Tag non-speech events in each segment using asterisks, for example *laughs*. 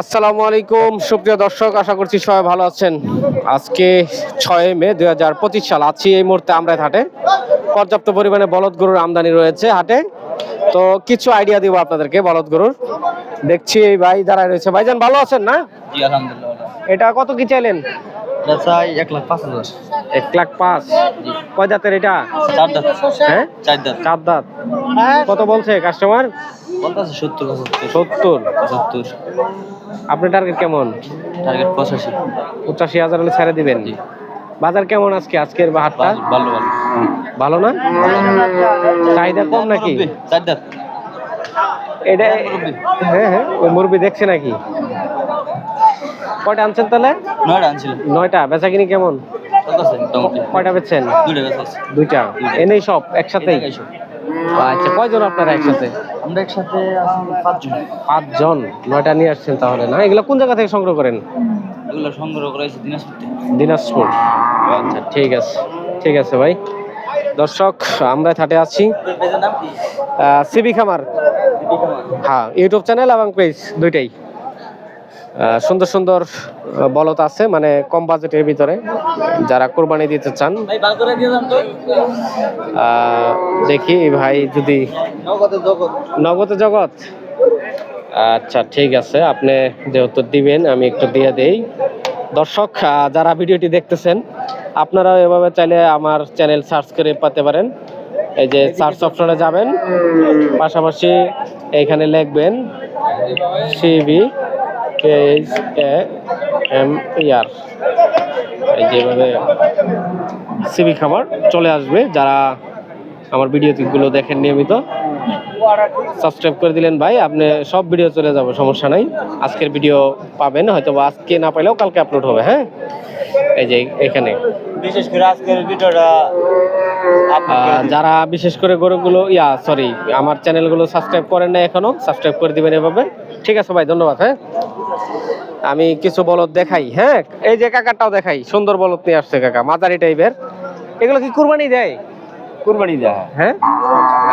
আসসালামু আলাইকুম সুপ্রিয় দর্শক আশা করছি সবাই ভালো আছেন। আজকে ছয় মে দুই হাজার পঁচিশ সাল আছি এই মুহূর্তে আমরা হাটে। পর্যাপ্ত পরিমাণে বলদ গরুর আমদানি রয়েছে হাটে। তো কিছু আইডিয়া দিব আপনাদেরকে বলদ গরুর। দেখছি এই ভাই দাঁড়ায় রয়েছে। ভাইজান ভালো আছেন না? এটা কত কি চাইলেন? চাই এক লাখ পাঁচ হাজার। এক লাখ পাঁচ। কয় দাঁতের এটা? চার দাঁত। হ্যাঁ? চার দাঁত। চার দাঁত। কত বলছে কাস্টমার? সত্তর সত্তর? পঁচাত্তর। আপনার টার্গেট কেমন? টার্গেট পঁচাশি। পঁচাশি হাজার হলে ছেড়ে দিবেন। বাজার কেমন আজকে? আজকের হাটটা ভালো ভালো। ভালো না? চাহিদা কম নাকি? চার দাঁত এটা হ্যাঁ হ্যাঁ ওই মুরবি দেখছে নাকি? কয়টা আনছেন তাহলে? নয়টা আনছিলাম নয়টা। বেচা কিনি কেমন? কয়টা বেচছেন? দুইটা এনেই সব একসাথেই? সব। আচ্ছা কয়জন আপনারা একসাথে? আমরা একসাথে পাঁচজন। পাঁচজন? নয়টা নিয়ে আসছেন তাহলে না? এগুলো কোন জায়গা থেকে সংগ্রহ করেন? এগুলো সংগ্রহ করা হয়েছে দিনাজপুর দিনাজপুর। আচ্ছা ঠিক আছে ঠিক আছে ভাই। দর্শক আমরা থাটে আছি। পেজের নাম সিবি খামার। হ্যাঁ ইউটিউব চ্যানেল এবং পেজ দুইটাই। সুন্দর সুন্দর বলত আছে মানে কম বাজেটের ভিতরে যারা কোরবানি দিতে চান। দেখি ভাই যদি নগদ জগৎ। আচ্ছা ঠিক আছে, আপনি যেহেতু দিবেন, আমি একটু দিয়ে দেই। দর্শক যারা ভিডিওটি দেখতেছেন আপনারাও এভাবে চাইলে আমার চ্যানেল সার্চ করে পেতে পারেন। এই যে সার্চ অপশনে যাবেন, পাশাপাশি এখানে লিখবেন CB KH A M year যেভাবে সিবি খাবার চলে আসবে যারা আমার ভিডিওগুলো দেখেন নিয়মিত। সাবস্ক্রাইব করে দিলেন ভাই আপনি সব ভিডিও চলে যাবে সমস্যা নাই। আজকের ভিডিও পাবেন হয়তো বা আজকে না পাইলেও কালকে আপলোড হবে হ্যাঁ? এই যে এখানে। বিশেষ করে আজকের ভিডিওটা যারা বিশেষ করে গরুগুলো ইয়া সরি আমার চ্যানেলগুলো সাবস্ক্রাইব করেন না এখনও সাবস্ক্রাইব করে দিবেন এভাবে। ঠিক আছে ভাই ধন্যবাদ হ্যাঁ? আমি কিছু বলদ দেখাই হ্যাঁ? এই যে কাকারটাও দেখাই সুন্দর বলদ নিয়ে আসছে কাকা মাঝারি টাইপের। এগুলো কি কুরবানি দেয়? কুরবানি দেয়। হ্যাঁ?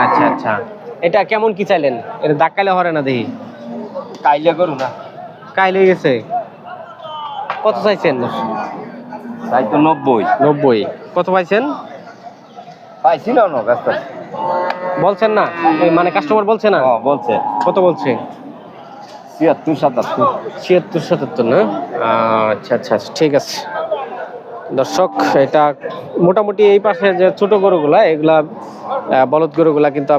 আচ্ছা আচ্ছা। এটা কেমন কি চাইলেন? এটা দাক্কালে হরে না দেখি? কাইলে করু না। কাইলে গেছে। কত চাইছেন? তাই তো নব্বই। নব্বই। কত পাইছেন? পাইছি না না ব্যস্ত। বলছেন না? মানে কাস্টমার বলছে না? বলছে। কত বলছে? ছিয়াত্তর, সাতাত্তর। ছিয়াত্তর, সাতাত্তর না? আচ্ছা আচ্ছা ঠিক আছে। দর্শক, এটা মোটামুটি এই পাশে যে ছোট গরুগুলা, এগুলা বলদ গরুগুলা কিন্তু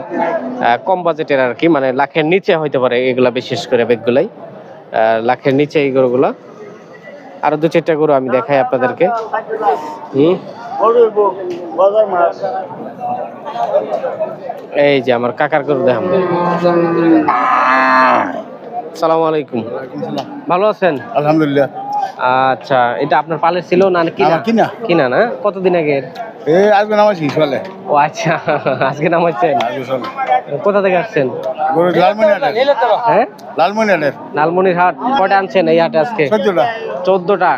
কম বাজেটের আর কি মানে লাখের নিচে হইতে পারে এগুলা বিশেষ করে বেগগুলাই। লাখের নিচে এই গরুগুলা। আরও দু চারটা গরু আমি দেখাই আপনাদেরকে। এই যে আমার কাকার গরু দেখাম সালাম আলাইকুম। ভালো আছেন? আলহামদুলিল্লাহ। আচ্ছা এটা আপনার পালের ছিল না কিনা? কিনা। কিনা না? কতদিন আগে? এই আজকে নামাইছি ও আচ্ছা আজকে কোথা থেকে আসছেন? গরু লালমনিহাটের। হ্যাঁ কয়টা আনছেন এই হাটে আজকে? চোদ্দটা।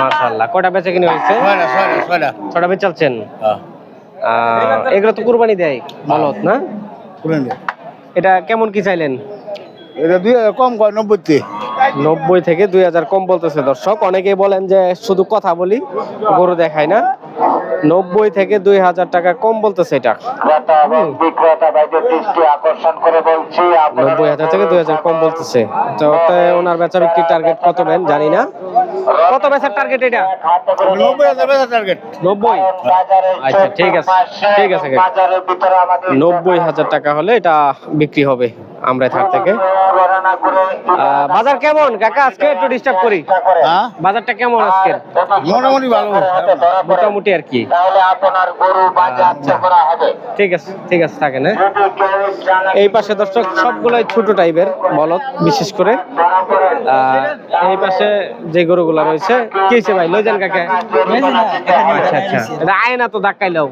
মাশাল্লাহ কয়টা বেচে কিনে হয়েছে? ছয়টা ছয়টা ছয়টা। ছটা বেচালছেন হ্যাঁ। এগুলো তো কুরবানি দেয় বলত না? এটা কেমন কি চাইলেন? এটা দুই হাজার কম কয় নব্বইতে? নব্বই থেকে দুই হাজার কম বলতেছে দর্শক। অনেকেই বলেন যে শুধু কথা বলি গরু দেখায় না। নব্বই থেকে দুই হাজার টাকা কম বলতেছে এটা। নব্বই হাজার থেকে দুই হাজার কম বলতেছে। তো ওনার বেচা বিক্রির টার্গেট কত নেন জানি না। কত বেচার টার্গেট এটা? নব্বই হাজার বেচা টার্গেট নব্বই? আচ্ছা ঠিক আছে ঠিক আছে। নব্বই হাজার টাকা হলে এটা বিক্রি হবে। আমরা থাক থেকে। বাজার কেমন? কাকা আজকে একটু ডিস্টার্ব করি। হ্যাঁ? বাজারটা কেমন আজকে মোটামুটি ভালো। মোটামুটি আর কি। ঠিক আছে ঠিক আছে থাকেন হ্যাঁ। এই পাশে দর্শক সবগুলাই ছোট টাইপের বলদ বিশেষ করে। এই পাশে যে গরুগুলা রয়েছে কি হয়েছে ভাই? লই যান কাকে। আচ্ছা আচ্ছা। এটা আয় না তো ধাক্কাইলেও।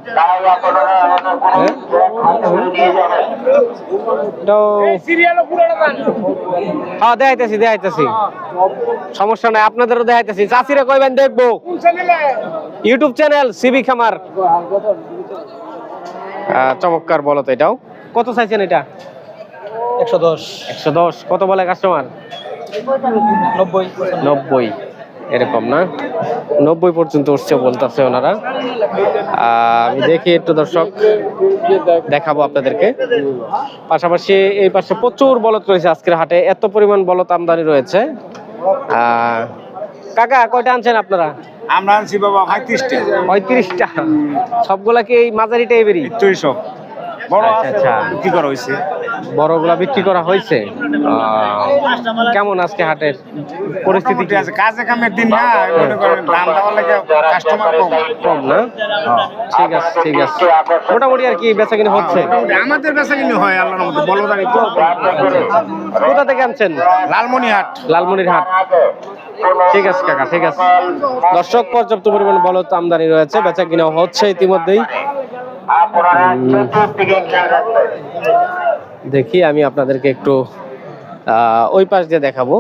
হ্যাঁ? এটাও হ্যাঁ দেখাইতেছি দেখাইতেছি। সমস্যা নাই আপনাদেরও দেখাইতেছি। চাষিরা কইবেন দেখব। ইউটিউব চ্যানেল সিবি খামার। চমৎকার বলো তো এটাও। কত চাইছেন এটা? একশো দশ। একশো দশ। কত বলে কাস্টমার নব্বই। নব্বই। এরকম না? নব্বই পর্যন্ত উঠছে বলতেছে ওনারা। আমি দেখি একটু দর্শক দেখাবো আপনাদেরকে। পাশাপাশি এই পাশে প্রচুর বলদ রয়েছে আজকের হাটে এত পরিমাণ বলদ আমদানি রয়েছে। কাকা কয়টা আনছেন আপনারা? আমরা আনছি বাবা পঁয়ত্রিশটা। পঁয়ত্রিশটা। সবগুলা কি এই মাঝারি টাইপেরই? সব বড় আচ্ছা, আচ্ছা। কি করা হয়েছে। বড়গুলা বিক্রি করা হয়েছে। কেমন আজকে হাটের পরিস্থিতি কি? আছে কাজে কামের দিন না মনে করেন দাম দেওয়ার লাগে কাস্টমার কম। কম না? ঠিক আছে ঠিক আছে। মোটামুটি আর কি বেচা কিনে হচ্ছে? আমাদের বেচা কিনে হয় আল্লাহর মতো বলদানি তো। কোথা থেকে আনছেন? লালমনিহাট লালমনির হাট ঠিক আছে কাকা ঠিক আছে। দর্শক পর্যাপ্ত পরিমাণ বলদ আমদানি রয়েছে বেচা কিনা হচ্ছে ইতিমধ্যেই। উম, দেখি, আমি আপনাদেরকে একটু ওই পাশ দিয়ে দেখাবো।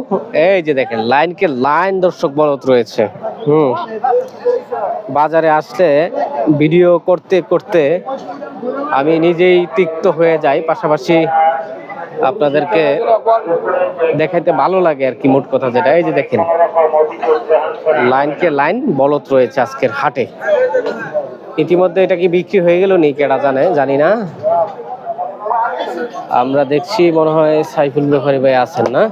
এই যে দেখেন লাইনকে লাইন দর্শক বলদ রয়েছে। হুম। বাজারে আসলে ভিডিও করতে করতে আমি নিজেই তিক্ত হয়ে যাই। পাশাপাশি আপনাদেরকে দেখাইতে ভালো লাগে আর কি, মোট কথা যেটা। এই যে দেখেন লাইনকে লাইন বলদ রয়েছে আজকের হাটে। ইতিমধ্যে এটা কি বিক্রি হয়ে গেল নি, কেডা জানে, জানি না। আমরা দেখছি মনে হয় সাইফুল ব্যাপারী ভাই আছেন না?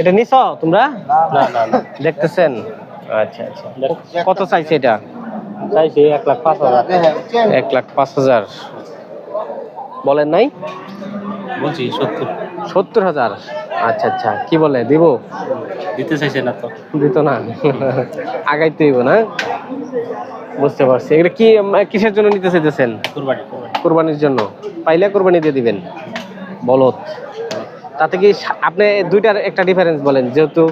এটা নিছ তোমরা? দেখতেছেন? আচ্ছা আচ্ছা। কত চাইছে এটা? চাইছে এক লাখ পাঁচ হাজার। এক লাখ পাঁচ হাজার। বলেন নাই? বলছি সত্তর। সত্তর হাজার? আচ্ছা আচ্ছা। কি বলে দিব? দিতে চাইছে না তো। দিত না। আগাইতে দিব না? বুঝতে পারছি। এটা কি কিসের জন্য নিতে চাইতেছেন? কুরবানি কুরবানি। কোরবানির জন্য। পাইলে কোরবানি দিয়ে দিবেন। বলদ। তাতে কি আপনি দুইটার একটা ডিফারেন্স বলেন যেহেতু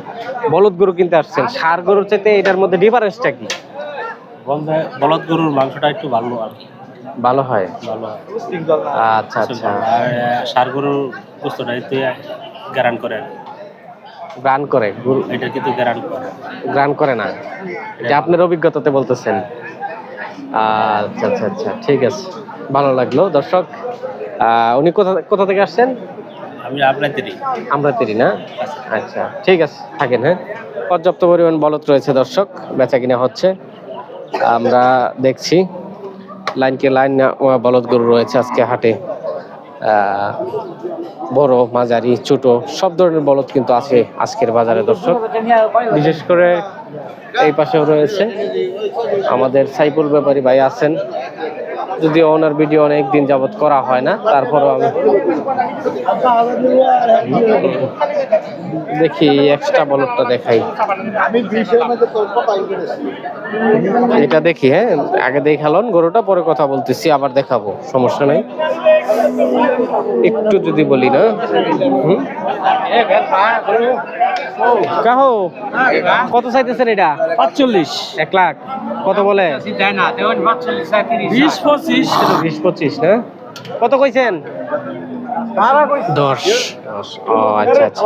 বলদ গরু কিনতে আসছেন সার গরুর চাইতে এটার মধ্যে ডিফারেন্সটা কি? বলদ গরুর মাংসটা একটু ভালো আর ভালো হয়? আচ্ছা আচ্ছা। আর সার গরুর বস্তুটা একটু গ্যারান করে। গান করে গরু এটা কিন্তু গ্যারান করে। গান করে না। এটা আপনার অভিজ্ঞতাতে বলতেছেন। আচ্ছা আচ্ছা আচ্ছা ঠিক আছে। ভালো লাগল। দর্শক উনি কোথা কোথা থেকে আসছেন? আমি আমরাতেরি আমরা তিরি না? আচ্ছা ঠিক আছে থাকেন হ্যাঁ। পর্যাপ্ত পরিমাণ বলত রয়েছে দর্শক বেচা কিনা হচ্ছে। আমরা দেখছি লাইনকে লাইন বলদ গরু রয়েছে আজকে হাটে। বড়, মাঝারি, ছোট, সব ধরনের বলদ কিন্তু আছে আজকের বাজারে, দর্শক। বিশেষ করে এই পাশেও রয়েছে আমাদের সাইপুল ব্যাপারী ভাই আছেন। যদিও ওনার ভিডিও অনেক দিন যাবত করা হয় না তারপরও আমি দেখি এক্সট্রা বলদটা দেখাই। এটা দেখি হ্যাঁ আগে দেখালন গরুটা পরে কথা বলতেছি আবার দেখাবো সমস্যা নাই। একটু যদি বলি না কাহো কত চাইতেছেন এটা? পাঁচচল্লিশ। এক লাখ। কত বলে? বিশ পঁচিশ। বিশ পঁচিশ না? কত কইছেন? দশ। দশ। ও আচ্ছা আচ্ছা।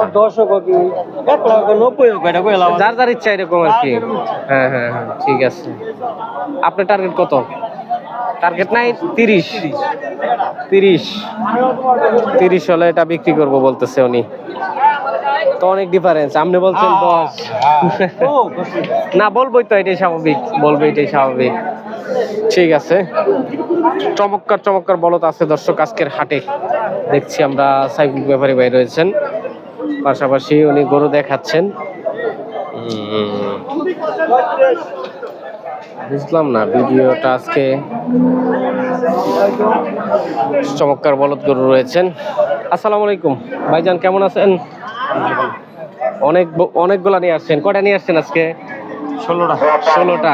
যার যার ইচ্ছা এরকম আর কি। হ্যাঁ হ্যাঁ হ্যাঁ ঠিক আছে। আপনার টার্গেট কত? টার্গেট নাই তিরিশ। তিরিশ। তিরিশ হলে এটা বিক্রি করব বলতেছে উনি। তো অনেক ডিফারেন্স আপনি বলছেন দশ। না বলবোই তো এটাই স্বাভাবিক। বলব এটাই স্বাভাবিক। ঠিক আছে। চমৎকার চমৎকার বলত আছে দর্শক আজকের হাটে। দেখছি আমরা সাইকেল ব্যাপারী ভাই রয়েছেন। পাশাপাশি উনি গরু দেখাচ্ছেন। বুঝলাম না, ভিডিওটা আজকে চমৎকার বলদ গরু রয়েছেন। আসসালামু আলাইকুম। ভাইজান, কেমন আছেন? অনেক অনেকগুলা নিয়ে আসছেন। কটা নিয়ে আসছেন আজকে? ষোলোটা। ষোলোটা।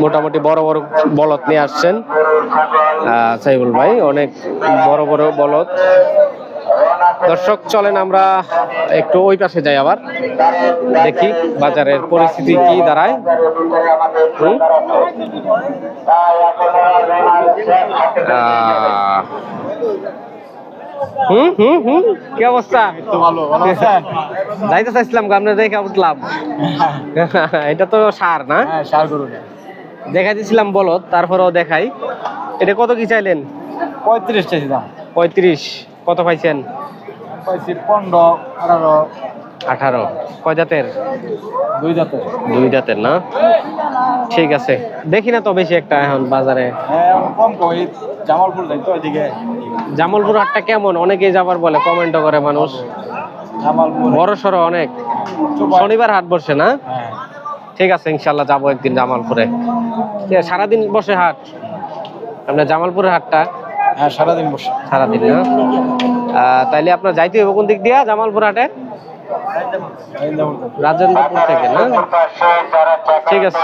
মোটামুটি বড় বড় বলদ নিয়ে আসছেন। সাইবুল ভাই অনেক বড় বড় বলদ। দর্শক চলেন আমরা একটু ওই পাশে যাই আবার। দেখি বাজারের পরিস্থিতি কি দাঁড়ায়? আহ, হুম হুম হুম। কি অবস্থা? যাইতে চাইছিলাম দেখে *laughs* এটা তো সার না? দিছিলাম বলদ তারপরেও দেখাই। এটা কত কি চাইলেন? পঁয়ত্রিশ পঁয়ত্রিশ। কত পাইছেন? পাইছি পনেরো আঠারো। আঠারো। কয় জাতের? দুই জাতের। দুই না? ঠিক আছে। দেখি না তো বেশি একটা এখন বাজারে। হ্যাঁ কম জামালপুর যাই তো ওইদিকে। জামালপুর হাটটা কেমন? অনেকেই যাবার বলে কমেন্টও করে মানুষ। বড় সড়ো অনেক। শনিবার হাট বসে না? হ্যাঁ। ঠিক আছে ইনশাল্লাহ যাব একদিন জামালপুরে। সারাদিন বসে হাট? আপনার জামালপুরের হাটটা? হ্যাঁ সারাদিন বসে। সারাদিন না? তাইলে আপনার যাইতে হবে কোন দিক দিয়া জামালপুর হাটে? রাজেন্দ্রপুর থেকে, না? ঠিক আছে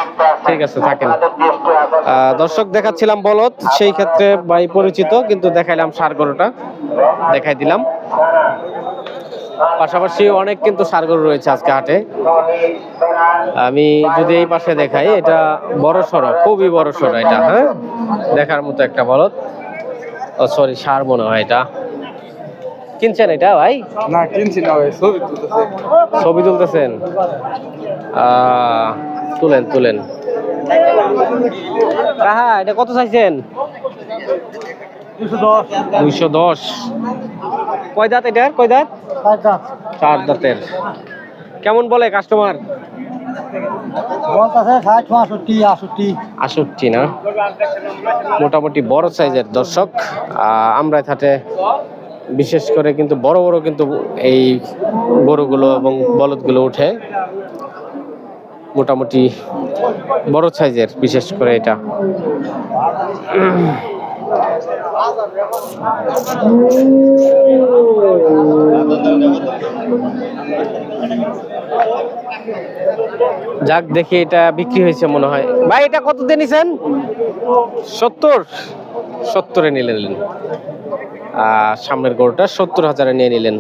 ঠিক আছে, থাকেন। দর্শক দেখাচ্ছিলাম বলদ, সেই ক্ষেত্রে ভাই পরিচিত, কিন্তু দেখাইলাম সারগরুটা। দেখাই দিলাম। পাশাপাশি অনেক কিন্তু সার গরু রয়েছে আজকে হাটে। আমি যদি এই পাশে দেখাই, এটা বড় সড়ো খুবই বড় সড়ো এটা হ্যাঁ? দেখার মতো একটা বলদ। সরি সার মনে হয় এটা। কিনছেন এটা ভাই? না কিনছি না ওই ছবি তুলতেছে। ছবি তুলতেছেন? তুলেন তুলেন। কাহা এটা কত চাইছেন? দুইশো দশ। কয় দাঁত এটার? কয় দাঁত? চার দাঁতের। কেমন বলে কাস্টমার আষট্টি না? মোটামুটি বড় সাইজের দর্শক। আমরা থাটে বিশেষ করে কিন্তু বড় বড় কিন্তু এই গরুগুলো এবং বলদগুলো উঠে মোটামুটি বড় সাইজের বিশেষ করে এটা। যাক দেখি এটা বিক্রি হয়েছে মনে হয়। ভাই এটা কত দিয়ে নিছেন? সত্তর। সত্তরে নিলেন। সামনের গরুটা সত্তর হাজারে নিয়ে নিলেন।